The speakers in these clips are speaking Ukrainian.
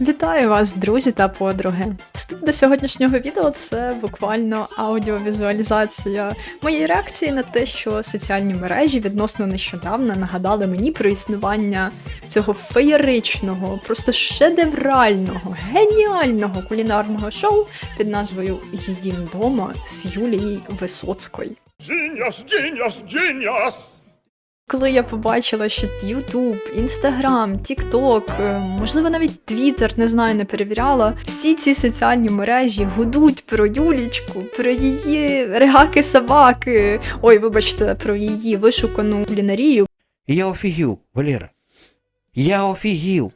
Вітаю вас, друзі та подруги. Вступ до сьогоднішнього відео це буквально аудіовізуалізація моєї реакції на те, що соціальні мережі відносно нещодавно нагадали мені про існування цього феєричного, просто шедеврального, геніального кулінарного шоу під назвою Їдім дома з Юлією Висоцькою. Genius, genius, genius! Коли я побачила, що Ютуб, Інстаграм, Тікток, можливо, навіть Твіттер, не знаю, не перевіряла, всі ці соціальні мережі гудуть про Юлічку, про її регаки собаки. Ой, вибачте, про її вишукану кулінарію. Я офігів, Валера. Я офігів.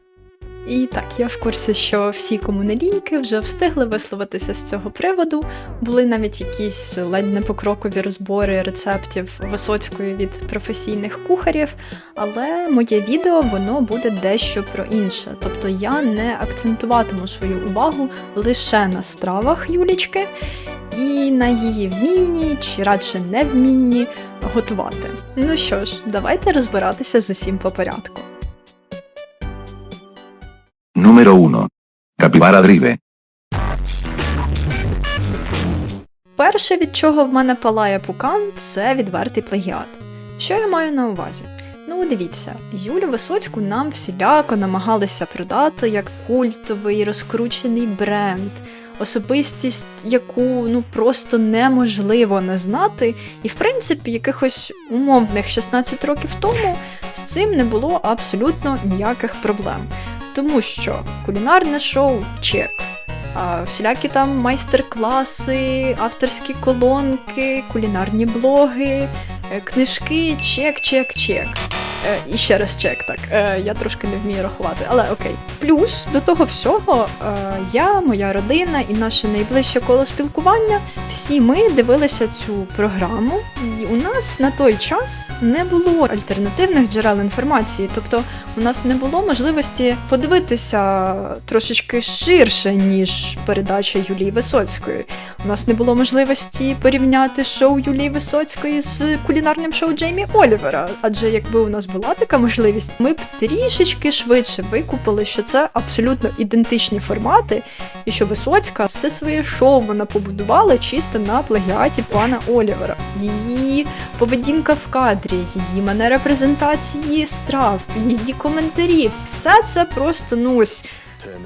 І так, я в курсі, що всі комуналіньки вже встигли висловитися з цього приводу. Були навіть якісь ледь не покрокові розбори рецептів Висоцької від професійних кухарів. Але моє відео воно буде дещо про інше. Тобто я не акцентуватиму свою увагу лише на стравах Юлічки і на її вмінні чи радше невмінні готувати. Ну що ж, давайте розбиратися з усім по порядку. 1. Capybara Drive. Перше, від чого в мене палає пукан, це відвертий плагіат. Що я маю на увазі? Ну, дивіться, Юлю Висоцьку нам всіляко намагалися продати як культовий розкручений бренд, особистість, яку ну просто неможливо не знати, і в принципі якихось умовних 16 років тому з цим не було абсолютно ніяких проблем. Тому що кулінарне шоу чек. А всілякі там майстер-класи, авторські колонки, кулінарні блоги, е, книжки, чек, чек, чек. Е, і ще раз чек, так. Е, я трошки не вмію рахувати, але окей. Плюс до того всього, е, я, моя родина і наше найближче коло спілкування, всі ми дивилися цю програму, і у нас на той час не було альтернативних джерел інформації. Тобто у нас не було можливості подивитися трошечки ширше, ніж передача Юлії Висоцької. У нас не було можливості порівняти шоу Юлії Висоцької з кулінарним шоу Джеймі Олівера. Адже якби у нас була така можливість, ми б трішечки швидше викупили, що це абсолютно ідентичні формати, і що Висоцька все своє шоу вона побудувала чисто на плагіаті пана Олівера. Її поведінка в кадрі, її манера презентації страв, її коментарі, все це просто ну ось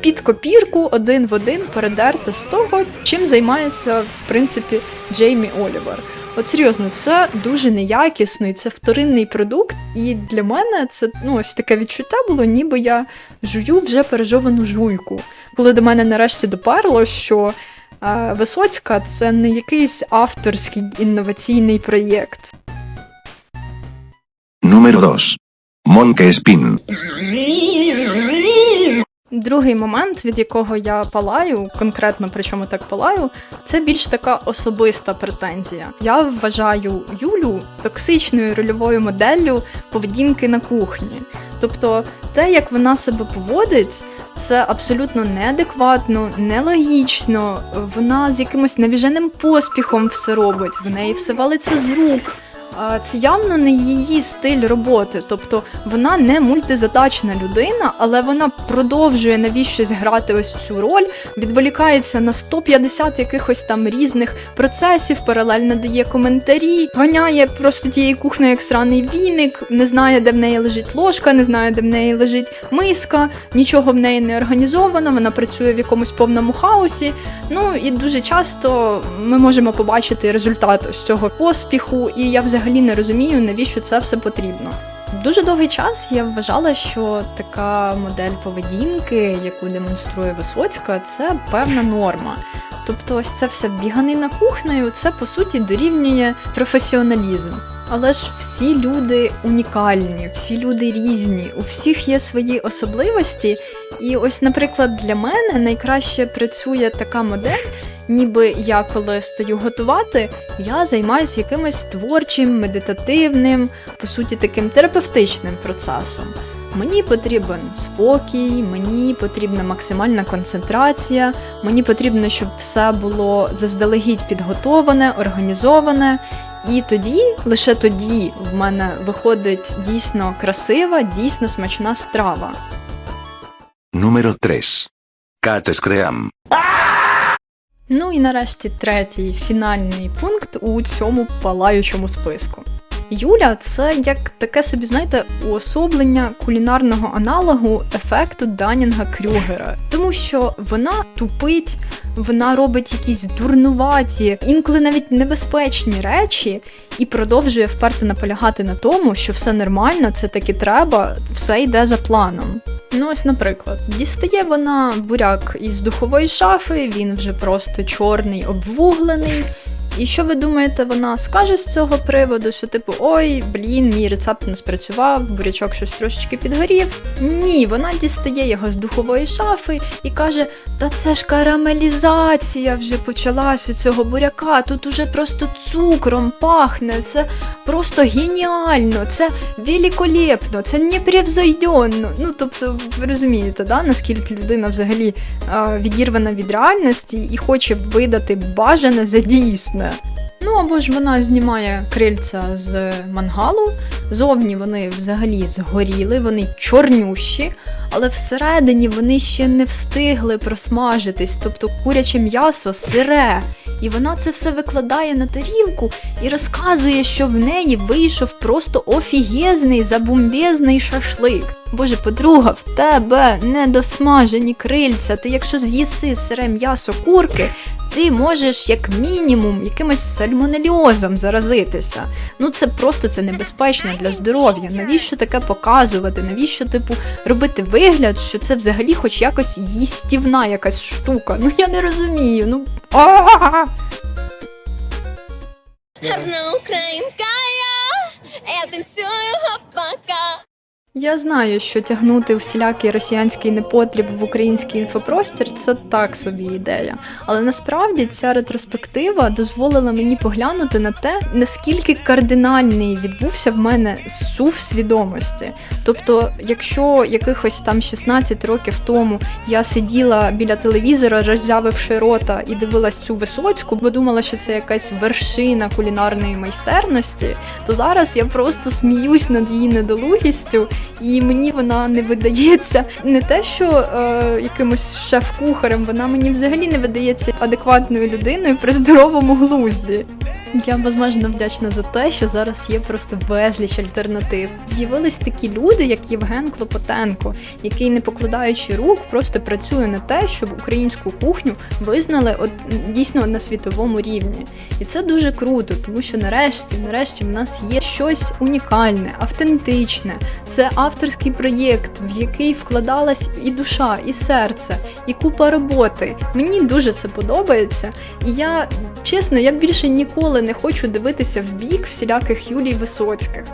під копірку один в один передерти з того, чим займається в принципі Джеймі Олівер. От серйозно, це дуже неякісний, це вторинний продукт, і для мене це ну ось таке відчуття було, ніби я жую вже пережовану жуйку. Коли до мене нарешті допарло, що е, Висоцька це не якийсь авторський інноваційний проєкт. Número 2. Monkey Spin. Другий момент, від якого я палаю, конкретно причому так палаю, це більш така особиста претензія. Я вважаю Юлю токсичною рольовою моделлю поведінки на кухні. Тобто, те, як вона себе поводить, це абсолютно неадекватно, нелогічно. Вона з якимось навіженим поспіхом все робить, в неї все валиться з рук. Це явно не її стиль роботи, тобто вона не мультизадачна людина, але вона продовжує навіщось грати ось цю роль, відволікається на 150 якихось там різних процесів, паралельно дає коментарі, ганяє просто тієї кухні як сраний віник, не знає, де в неї лежить ложка, не знає, де в неї лежить миска, нічого в неї не організовано, вона працює в якомусь повному хаосі. Ну і дуже часто ми можемо побачити результат ось цього поспіху, і я взагалі не розумію, навіщо це все потрібно. Дуже довгий час я вважала, що така модель поведінки, яку демонструє Висоцька, це певна норма. Тобто, ось це все біганина кухнею, це по суті дорівнює професіоналізм. Але ж всі люди унікальні, всі люди різні, у всіх є свої особливості. І ось, наприклад, для мене найкраще працює така модель, ніби я коли стаю готувати, я займаюся якимось творчим, медитативним, по суті, таким терапевтичним процесом. Мені потрібен спокій, мені потрібна максимальна концентрація, мені потрібно, щоб все було заздалегідь підготоване, організоване. І тоді, лише тоді, в мене виходить дійсно красива, дійсно смачна страва. Número 3. Cates cream. Ну і нарешті третій фінальний пункт у цьому палаючому списку. Юля це як таке собі, знаєте, уособлення кулінарного аналогу ефекту Данінга Крюгера. Тому що вона тупить, вона робить якісь дурнуваті, інколи навіть небезпечні речі, і продовжує вперто наполягати на тому, що все нормально, це таки треба, все йде за планом. Ну, ось, наприклад, дістає вона буряк із духової шафи, він вже просто чорний, обвуглений. І що ви думаєте, вона скаже з цього приводу, що типу, ой, блін, мій рецепт не спрацював, бурячок щось трошечки підгорів? Ні, вона дістає його з духової шафи і каже: Та це ж карамелізація вже почалась у цього буряка, тут уже просто цукром пахне, це просто геніально, це великолепно, це непревзойденно. Ну, тобто, ви розумієте, да, наскільки людина взагалі а, відірвана від реальності і хоче видати бажане за дійсне. Ну або ж вона знімає крильця з мангалу. Зовні вони взагалі згоріли, вони чорнющі, але всередині вони ще не встигли просмажитись, тобто куряче м'ясо сире. І вона це все викладає на тарілку і розказує, що в неї вийшов просто офігезний забумбезний шашлик. Боже, подруга, в тебе недосмажені крильця. Ти якщо з'їси сире м'ясо курки, ти можеш як мінімум якимось сальмонельозом заразитися. Ну це просто це небезпечно для здоров'я. Навіщо таке показувати? Навіщо, типу, робити вигляд, що це взагалі хоч якось їстівна якась штука? Ну я не розумію. Ну Гарна українка я, я танцюю гопака. Я знаю, що тягнути всілякий росіянський непотріб в український інфопростір це так собі ідея. Але насправді ця ретроспектива дозволила мені поглянути на те, наскільки кардинальний відбувся в мене сув свідомості. Тобто, якщо якихось там 16 років тому я сиділа біля телевізора, роззявивши рота і дивилась цю висоцьку, бо думала, що це якась вершина кулінарної майстерності, то зараз я просто сміюсь над її недолугістю, і мені вона не видається не те, що е, якимось шеф-кухарем, вона мені взагалі не видається адекватною людиною при здоровому глузді. Я безмежно вдячна за те, що зараз є просто безліч альтернатив. З'явились такі люди, як Євген Клопотенко, який, не покладаючи рук, просто працює на те, щоб українську кухню визнали от дійсно на світовому рівні. І це дуже круто, тому що нарешті, нарешті, в нас є щось унікальне, автентичне. Авторський проєкт, в який вкладалась і душа, і серце, і купа роботи. Мені дуже це подобається. І я чесно, я більше ніколи не хочу дивитися в бік всіляких Юлій Висоцьких.